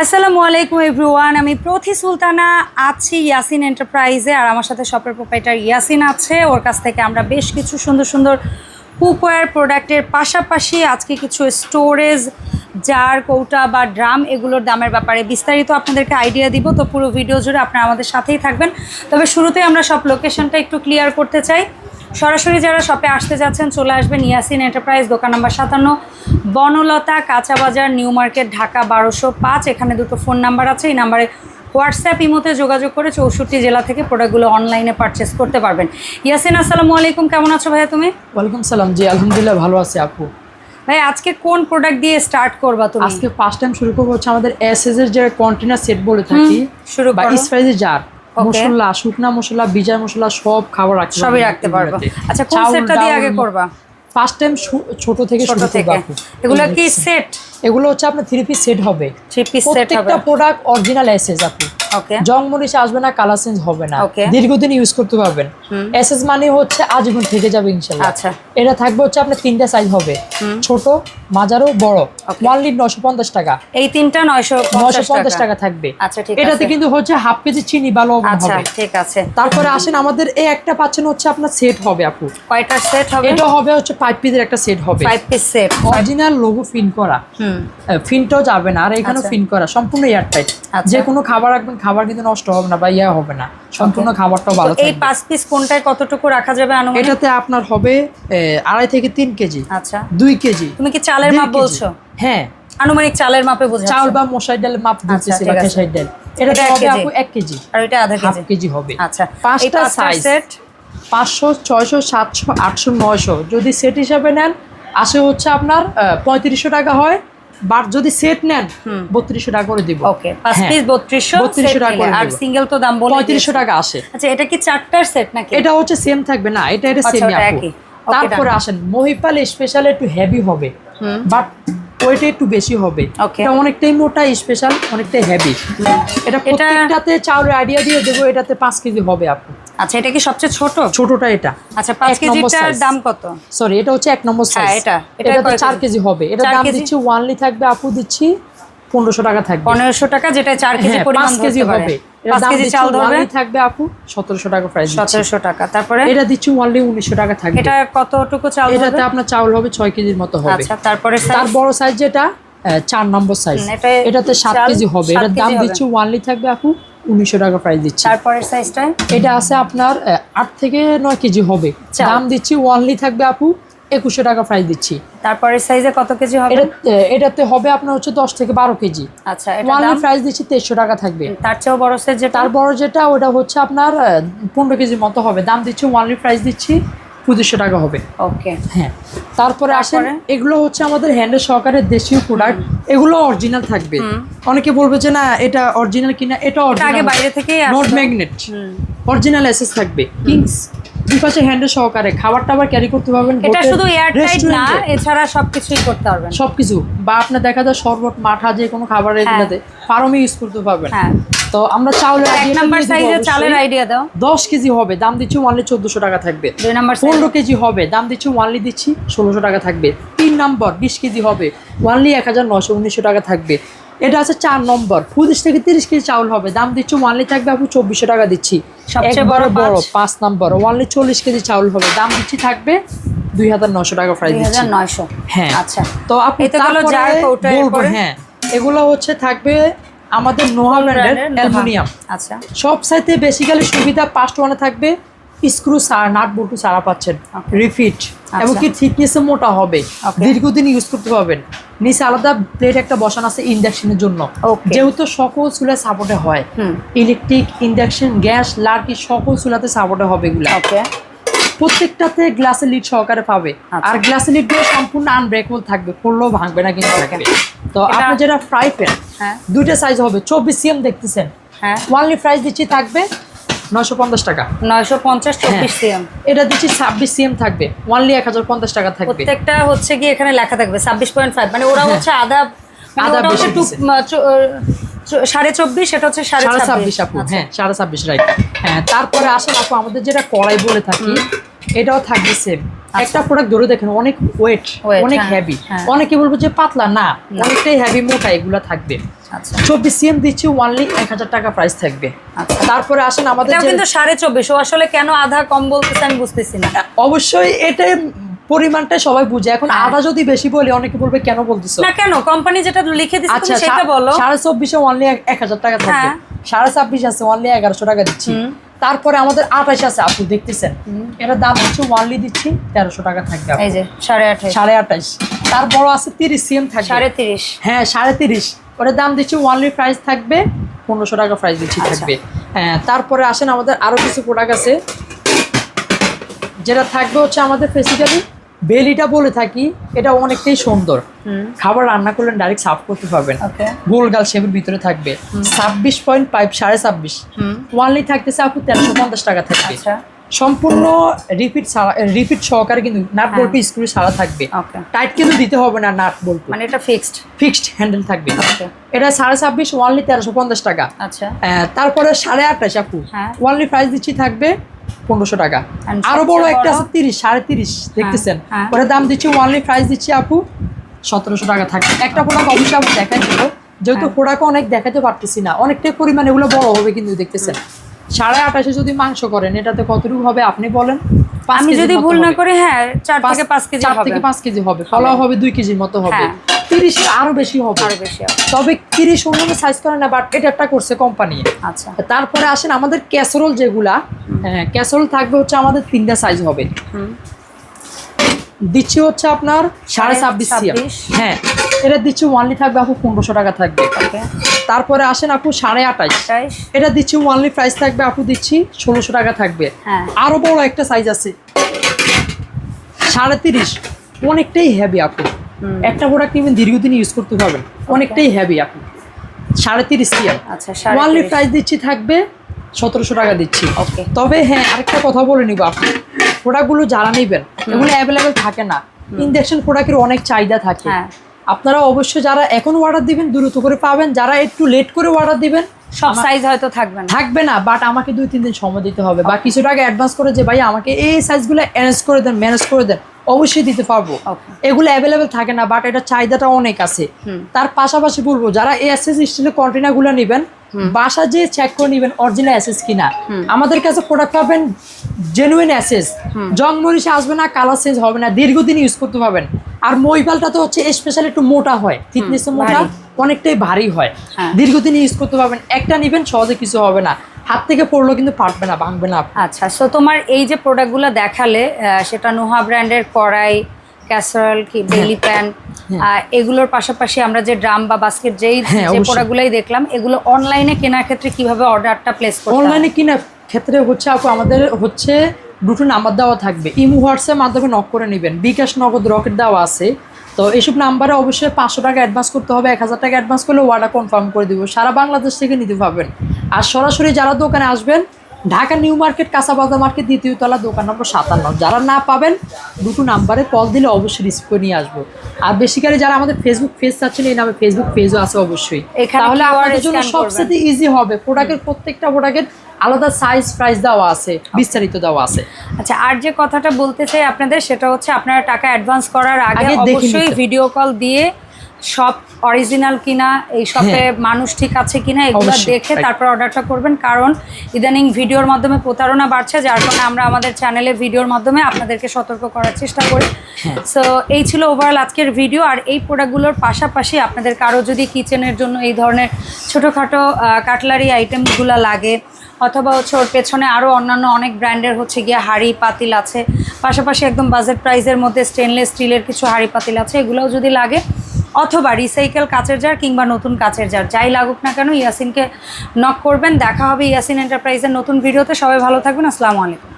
আসসালামু আলাইকুম এভরিওয়ান, আমি প্রথি সুলতানা আছি ইয়াসিন এন্টারপ্রাইজে, আর আমার সাথে শপের প্রোপাইটার ইয়াসিন আছে। ওর কাছ থেকে আমরা বেশ কিছু সুন্দর সুন্দর কুকওয়্যার প্রোডাক্টের পাশাপাশি আজকে কিছু স্টোরেজ, জার, কৌটা বা ড্রাম এগুলোর দামের ব্যাপারে বিস্তারিত আপনাদেরকে আইডিয়া দিব। তো পুরো ভিডিও জুড়ে আপনারা আমাদের সাথেই থাকবেন। তবে শুরুতে আমরা সব লোকেশনটা একটু ক্লিয়ার করতে চাই। সরাসরি যারা শপে আসতে যাচ্ছেন চলে আসবেন ইয়াসিন এন্টারপ্রাইজ দোকান নাম্বার সাতান্ন বনলতা কাঁচা বাজার নিউ মার্কেট ঢাকা বারোশো পাঁচ এখানে দুটো ফোন নাম্বার আছে এই নাম্বারে হোয়াটসঅ্যাপ ইমোতে যোগাযোগ করে চৌষট্টি জেলা থেকে প্রোডাক্টগুলো অনলাইনে পারচেস করতে পারবেন ইয়াসিন আসসালামু আলাইকুম কেমন আছো ভাইয়া তুমি ওয়ালাইকুম সালাম জি আলহামদুলিল্লাহ ভালো আছি আপু ভাই আজকে কোন প্রোডাক্ট দিয়ে স্টার্ট করবা তুমি আজকে ফার্স্ট টাইম শুরু করব হচ্ছে আমাদের এসএস এর যে কন্টেনার সেট বলে থাকি শুরু বা করো। স্পাইসের জার. মশলা শুকনা মশলা বিজয় মশলা সব খাবার রাখতে সবই রাখতে পারব। আচ্ছা কোন সেটটা দিয়ে আগে করবা? ফার্স্ট টাইম ছোট থেকে ছোট শুরু করব। থেকে এগুলো কি সেট? এগুলো হচ্ছে আপনার থ্রি পিস সেট হবে। থ্রি পিস সেট হবে। প্রত্যেকটা প্রোডাক্ট অরিজিনাল এসএস আপু। ওকে জং মরিচ আসবে না কালার চেঞ্জ হবে না। দীর্ঘদিন ইউজ করতে পারবেন। এসএস মানে হচ্ছে আজীবন থেকে যাবে ইনশাল্লাহ। আচ্ছা। এটা থাকবে হচ্ছে আপনার তিনটা সাইজ হবে। ছোট মাঝারো বড়। লিড নশো পঞ্চাশ টাকা। এই তিনটা নয়শো নশো পঞ্চাশ টাকা। থাকবে। আচ্ছা ঠিক এটাতে কিন্তু হচ্ছে হাফ কেজি চিনি বা লবণ আচ্ছা হবে। ঠিক আছে। তারপরে আসেন আমাদের এই একটা পাচ্ছেন হচ্ছে আপনার সেট হবে আপু। কয়টার সেট হবে? এটা হবে হচ্ছে ফাইভ পিসের একটা সেট হবে। Five piece set original logo ফিন করা। ফিনটাও যাবে না আর এখানেও। ফিন করা সম্পূর্ণ এয়ারটাইট। যে কোনো খাবার রাখবেন খাবার কিন্তু নষ্ট হবে না বা ইয়া হবে না। সম্পূর্ণ খাবারটা ভালো এই পাঁচ পিস কোনটায় কতটুকু রাখা যাবে আনুমানিক? এটাতে আপনার হবে আড়াই থেকে তিন কেজি। আচ্ছা। দুই কেজি। তুমি কি চালের মাপ বলছো? হ্যাঁ। আনুমানিক চালের মাপে বোঝাচ্ছ। চাউল বা মশাই ডালের মাপ আচ্ছা, বা ঠিক খেসাই ডাল। এটা হবে কেজি? আপু এক কেজি। আর এটা আধা কেজি। কেজি হবে। আচ্ছা। পাঁচটা সাইজ সেট পাঁচশো ছয়শো সাতশো আটশো নয়শো। যদি সেট হিসাবে নেন আসে হচ্ছে আপনার পঁয়ত্রিশশো টাকা হয়। বাট যদি সেট নেন বত্রিশশো টাকা করে দিব। ওকে পাঁচ হ্যাঁ। পিস বত্রিশশো 3200 টাকা করে আর সিঙ্গেল তো দাম বলে পঁয়ত্রিশশো টাকা আসে। আচ্ছা এটা কি চারটার সেট নাকি? এটা হচ্ছে সেম থাকবে না এটা এটা আচ্ছা, সেম একই। তারপরে আসেন মহিপাল স্পেশাল একটু হেভি হবে। হুম। বাট ওইটা একটু বেশি হবে। এটা অনেকটাই মোটা স্পেশাল অনেকটাই হেভি এটা প্রত্যেকটাতে চাউলের আইডিয়া দিয়ে দেবো এটাতে পাঁচ কেজি হবে আপু। আচ্ছা এটা কি সবচেয়ে ছোট? ছোটটা এটা। আচ্ছা পাঁচ এক কেজিটার দাম কত? সরি এটা হচ্ছে এক নম্বর হ্যাঁ, সাইজ এটা। এটা চার কেজি? কেজি হবে। এটা দাম দিচ্ছি ওয়ানলি থাকবে আপু দিচ্ছি পনেরোশো টাকা থাকবে। পনেরোশো টাকা যেটা চার কেজি হ্যাঁ পরিমাণ পাঁচ কেজি হবে। চাল থাকবে আপু সতেরোশো টাকা প্রাইস সতেরোশো টাকা। তারপরে? এটা দিচ্ছি উনিশশো টাকা থাকবে। এটা কতটুকু চাল এটাতে আপনার চাউল হবে ছয় কেজির মতো হবে। আচ্ছা তারপরে তার বড় সাইজ যেটা চার নম্বর সাইজ এটাতে সাত কেজি হবে। এটার দাম দিচ্ছি ওয়ানলি থাকবে আপু উনিশশো টাকা প্রাইস দিচ্ছি। তারপরের সাইজটা এটা আছে আপনার আট থেকে নয় কেজি হবে। দাম দিচ্ছি ওয়ানলি থাকবে আপু একুশশো টাকা প্রাইস দিচ্ছি। তারপরের সাইজে কত কেজি হবে? এটাতে হবে আপনার হচ্ছে দশ থেকে বারো কেজি আচ্ছা ওয়ানলি প্রাইস দিচ্ছি তেইশশো টাকা থাকবে। তার চেয়েও বড় সাইজ যেটা? তার বড় যেটা ওটা হচ্ছে আপনার পনেরো কেজির মতো হবে। দাম দিচ্ছি ওয়ানলি প্রাইস দিচ্ছি পঁচিশশো টাকা হবে। ওকে হ্যাঁ। তারপরে আসেন তারপরে? এগুলো হচ্ছে আমাদের হ্যান্ডের সহকারে দেশীয় প্রোডাক্ট এগুলো অরিজিনাল থাকবে। অনেকে বলবে যে না এটা অরিজিনাল কিনা এটা আগে বাইরে থেকে। Note magnet. অরিজিনাল এসএস থাকবে। কিংস দুই পাশে সহকারে। খাবার টাবার ক্যারি করতে পারবেন এটা শুধু এয়ারটাইট না এছাড়া সবকিছুই করতে পারবেন। সবকিছু। বা আপনার দেখা যায় শরবত মাঠা যে কোনো খাবার এগুলোতে ফার্মে ইউজ করতে পারবেন। হ্যাঁ। তো আমরা চাউলের এক নাম্বার দিয়ে দেবো সাইজে অবশ্যই। চালের আইডিয়া দাও। দশ কেজি হবে দাম দিচ্ছি ওয়ানলি চোদ্দশো টাকা থাকবে। দুই নাম্বার সাইজ পনেরো কেজি হবে দাম দিচ্ছি ওয়ানলি দিচ্ছি ষোলোশো টাকা থাকবে। তিন নম্বর বিশ কেজি হবে ওয়ানলি এক হাজার নশো উনিশশো টাকা থাকবে। এটা আছে চার নম্বর। পঁচিশ থেকে তিরিশ কেজি চাউল হবে। দাম দিচ্ছি ওয়ানলি থাকবে আপু চব্বিশশো টাকা দিচ্ছি। একবারে বড় বড় পাঁচ? নম্বর। ওয়ানলি চল্লিশ কেজি চাউল হবে। দাম দিচ্ছি থাকবে দুই হাজার নশো টাকা প্রাইস দিচ্ছি। নয়শো। হ্যাঁ। আচ্ছা। তো আপনি এই তো গেলো তারপরে জার কৌটা, বলব হ্যাঁ। এগুলো হচ্ছে থাকবে আমাদের নোহা ব্র্যান্ডের অ্যালুমিনিয়াম। আচ্ছা। সব সাইতে বেসিক্যালি সুবিধা পাঁচটা ওয়ানে থাকবে স্ক্রু সার নাট বল্টু সারা পাচ্ছেন। রিফিট। আচ্ছা। এবং কি থিকনেসে মোটা হবে। দীর্ঘদিন ইউজ করতে পারবেন। নিচে আলাদা প্লেট একটা বসানো আছে ইন্ডাকশনের জন্য। যেহেতু সকল চুলা সাপোর্টে হয়। ইলেকট্রিক ইন্ডাকশন গ্যাস লার্কি সকল চুলাতে সাপোর্টে হবে এগুলা। প্রত্যেকটাতে গ্লাসের লিড সহকারে পাবে। আচ্ছা। আর গ্লাসের লিডগুলো সম্পূর্ণ আনব্রেকেবল থাকবে। খুললেও ভাঙবে না কিন্তু তো আপনার যেটা ফ্রাই প্যান দুইটা সাইজ হবে। চব্বিশ সিএম দেখতেছেন। হ্যাঁ। ওয়ানলি প্রাইস দিচ্ছি থাকবে নশো পঞ্চাশ টাকা। নয়শো পঞ্চাশ চব্বিশ হ্যাঁ। সিএম। এটা দিচ্ছি ছাব্বিশ সিএম থাকবে ওয়ানলি এক হাজার পঞ্চাশ টাকা থাকবে। প্রত্যেকটা হচ্ছে কি এখানে লেখা থাকবে ছাব্বিশ পয়েন্ট ফাইভ। মানে ওরা হচ্ছে আধা মানে চো- সাড়ে চব্বিশ সেটা হচ্ছে সাড়ে সাড়ে ছাব্বিশ। ছাব্বিশ আপু আচ্ছা। হ্যাঁ সাড়ে ছাব্বিশ রাইট হ্যাঁ তারপরে আসলে আপু আমাদের যেটা কড়াই বলে থাকি এটাও থাকবে সেম একটা প্রোডাক্ট ধরে দেখেন অনেক ওয়েট অনেক হ্যাঁ, হেভি হ্যাঁ। অনেকে বলব যে পাতলা না অনেকটাই হেভি মোটা এগুলো থাকবে। আচ্ছা। চব্বিশ সিএম দিচ্ছি ওয়ানলি এক হাজার টাকা প্রাইস থাকবে। আচ্ছা। তারপরে আসেন আমাদের কিন্তু সাড়ে চব্বিশ। ও আসলে কেন আধা কম বলতেছে আমি বুঝতেছি না। অবশ্যই এটা পরিমাণটা সবাই বুঝে। এখন হ্যাঁ। আধা যদি বেশি বলি অনেকে বলবে কেন বলতেছো? না কেন? কোম্পানি যেটা লিখে দিচ্ছে আচ্ছা সেটা বলো। সাড়ে চব্বিশে অনলি এক হাজার টাকা থাকবে। হ্যাঁ। সাড়ে ছাব্বিশ আছে অনলি এগারোশো টাকা দিচ্ছি। তারপরে আমাদের আঠাশ আছে আপু দেখতেছেন? এটার দাম হচ্ছে ওয়ানলি দিচ্ছি তেরোশো টাকা থাকবে আপু। এই যে সাড়ে আঠাশ। তার বড় আছে তিরিশ সিএম থাকবে। সাড়ে তিরিশ। হ্যাঁ সাড়ে তিরিশ। ওটার দাম দিচ্ছি ওয়ানলি প্রাইস থাকবে পনেরোশো টাকা প্রাইস দিচ্ছি আচ্ছা। থাকবে। হ্যাঁ তারপরে আসেন আমাদের আরও কিছু প্রোডাক্ট আছে যেটা থাকবে হচ্ছে আমাদের বেসিক্যালি বেলিটা বলে থাকি এটা অনেকটাই সুন্দর। খাবার রান্না করলে ডাইরেক্ট সাফ করতে পারবেন। ওকে। গোলগাল শেপের ভিতরে থাকবে। ছাব্বিশ পয়েন্ট ফাইভ সাড়ে ছাব্বিশ। ওয়ানলি থাকতেছে আপু তেরোশো পঞ্চাশ টাকা থাকবে। আচ্ছা। সম্পূর্ণ রিপিট রিপিট সহকারে কিন্তু নাট হ্যাঁ। বল্টু স্ক্রু ছাড়া থাকবে। টাইট কিন্তু দিতে হবে না নাট বল্টু মানে এটা ফিক্সড ফিক্সড হ্যান্ডেল থাকবে। ওকে এটা সাড়ে ছাব্বিশ ওয়ানলি তেরোশো পঞ্চাশ টাকা। আচ্ছা। তারপরে সাড়ে আঠাশ আপু। হ্যাঁ। ওয়ানলি প্রাইস দিচ্ছি থাকবে পনেরোশো টাকা। আরও বড় একটা আছে তিরিশ সাড়ে তিরিশ দেখতেছেন? হ্যাঁ। ওটার দাম দিচ্ছি ওয়ানলি প্রাইস দিচ্ছি আপু সতেরোশো টাকা থাকবে একটা প্রোডাক্ট অবশ্যই আপু দেখাই দেবো। যেহেতু হ্যাঁ। প্রোডাক্ট অনেক দেখাতে পারতেছি না। অনেকটাই পরিমাণে এগুলো বড় হবে কিন্তু দেখতেছেন। সাড়ে আঠাশে যদি মাংস করেন এটাতে কতটুকু হবে আপনি বলেন? আমি যদি ভুল না। করি হ্যাঁ চার থেকে পাঁচ কেজি চার থেকে পাঁচ কেজি হবে। ফলাও হবে দুই কেজির মতো হবে। হ্যাঁ। তিরিশ আরও বেশি হবে। আরও বেশি তবে তিরিশ অন্যান্য সাইজ করে না বাট এটা একটা করছে কোম্পানি আচ্ছা। তারপরে আসেন আমাদের ক্যাসরোল যেগুলা ক্যাসরোল থাকবে হচ্ছে আমাদের তিনটা সাইজ হবে। দিচ্ছি হচ্ছে আপনার সাড়ে ছাব্বিশ। হ্যাঁ এটা দিচ্ছি ওয়ানলি থাকবে আপু পনেরোশো টাকা থাকবে। তারপরে আসেন আপু সাড়ে আঠাইশ। এটা দিচ্ছি ওয়ানলি প্রাইস থাকবে আপু দিচ্ছি ষোলোশো টাকা থাকবে। হ্যাঁ। আরও বড় একটা সাইজ আছে। সাড়ে তিরিশ। অনেকটাই হেভি আপু। একটা প্রোডাক্ট নেবেন দীর্ঘদিন ইউজ করতে পারবেন অনেকটাই হেভি আপু সাড়ে তিরিশ সিএম আচ্ছা ওয়ানলি প্রাইস দিচ্ছি থাকবে সতেরোশো টাকা দিচ্ছি। ওকে তবে হ্যাঁ আরেকটা কথা বলে নিব আপনি। প্রোডাক্টগুলো যারা নেবেন এগুলো অ্যাভেলেবেল থাকে না। ইনজেকশন প্রোডাক্টের অনেক চাহিদা থাকে। হ্যাঁ। আপনারা অবশ্যই যারা এখন অর্ডার দিবেন দ্রুত করে পাবেন। যারা একটু লেট করে অর্ডার দিবেন সব সাইজ হয়তো থাকবে না। থাকবে না বাট আমাকে দুই তিন দিন সময় দিতে হবে। বা কিছু টাকা অ্যাডভান্স করে যে ভাই আমাকে এই সাইজগুলো অ্যারেঞ্জ করে দেন ম্যানেজ করে দেন। অবশ্যই দিতে পারব। এগুলো অ্যাভেলেবেল থাকে না বাট এটা চাহিদাটা অনেক আছে। তার পাশাপাশি বলব যারা এসএস স্টিলের কন্টেনারগুলো নেবেন বাসা যে চেক করে নেবেন অরিজিনাল অ্যাসেস কিনা আমাদের কাছে প্রোডাক্ট পাবেন জেনুইন অ্যাসেস জং মরিচে আসবে না কালার চেঞ্জ হবে না দীর্ঘদিন ইউজ করতে পারবেন। আর মইপালটা তো হচ্ছে স্পেশাল একটু মোটা হয় থিকনেস মোটা অনেকটাই ভারী হয়। হ্যাঁ। দীর্ঘদিন ইউজ করতে পারবেন একটা নিবেন সহজে কিছু হবে না। হাত থেকে পড়লেও কিন্তু পারবে না ভাঙবে না আচ্ছা সো তোমার এই যে প্রোডাক্টগুলো দেখালে সেটা নোহা ব্র্যান্ডের কড়াই ক্যাসারল কি বেলি প্যান এগুলোর পাশাপাশি আমরা যে ড্রাম বা বাস্কেট যেই হ্যাঁ, যে। প্রোডাক্টগুলোই দেখলাম এগুলো অনলাইনে কেনার ক্ষেত্রে কীভাবে অর্ডারটা প্লেস করতে অনলাইনে কেনার ক্ষেত্রে হচ্ছে আপু আমাদের হচ্ছে দুটো নাম্বার দেওয়া থাকবে। ইমো হোয়াটসঅ্যাপ মাধ্যমে নক করে নেবেন। বিকাশ নগদ রকেট দেওয়া আছে। তো এইসব নাম্বারে অবশ্যই পাঁচশো টাকা অ্যাডভান্স করতে হবে এক হাজার টাকা অ্যাডভান্স করলে অর্ডার কনফার্ম করে দিব। সারা বাংলাদেশ থেকে নিতে পারবেন। আর সরাসরি যারা দোকানে আসবেন ঢাকা নিউ মার্কেট কাঁচাবাজার মার্কেট দ্বিতীয় তলা দোকান নম্বর সাতান্ন। যারা না পাবেন দুটো নাম্বারে কল দিলে অবশ্যই রিসিভ করে নিয়ে আসব। আর বেশি করে যারা আমাদের ফেসবুক পেজ চাচ্ছেন এই নামে ফেসবুক পেজও আছে অবশ্যই। তাহলে আপনাদের জন্য সবচেয়ে ইজি হবে। প্রোডাক্টের প্রত্যেকটা প্রোডাক্টের আলাদা সাইজ প্রাইস দেওয়া আছে বিস্তারিত দেওয়া আছে। আচ্ছা আর যে কথাটা বলতে চাই আপনাদের সেটা হচ্ছে আপনারা টাকা অ্যাডভান্স করার আগে আগে অবশ্যই ভিডিও কল দিয়ে সব অরিজিনাল কিনা এই শপে মানুষ ঠিক আছে কিনা এগুলো হ্যাঁ। দেখে তারপর অর্ডারটা করবেন কারণ ইদানিং ভিডিওর মাধ্যমে প্রতারণা বাড়ছে যার কারণে আমরা আমাদের চ্যানেলে ভিডিওর মাধ্যমে আপনাদেরকে সতর্ক করার চেষ্টা করি হ্যাঁ। সো এই ছিল ওভারঅল আজকের ভিডিও আর এই প্রোডাক্টগুলোর পাশাপাশি আপনাদের কারও যদি কিচেনের জন্য এই ধরনের ছোটোখাটো কাটলারি আইটেমগুলো লাগে অথবা হচ্ছে ওর পেছনে আরও অন্যান্য অনেক ব্র্যান্ডের হচ্ছে গিয়ে হাড়ি পাতিল আছে পাশাপাশি একদম বাজেট প্রাইসের মধ্যে স্টেনলেস স্টিলের কিছু হাড়ি পাতিল আছে এগুলোও যদি লাগে অথবা রিসাইকেল কাচের জার কিংবা নতুন কাচের জার যাই লাগুক না কেন ইয়াসিনকে নক করবেন। দেখা হবে ইয়াসিন এন্টারপ্রাইজের নতুন ভিডিওতে সবাই ভালো থাকবেন। আসসালামু আলাইকুম।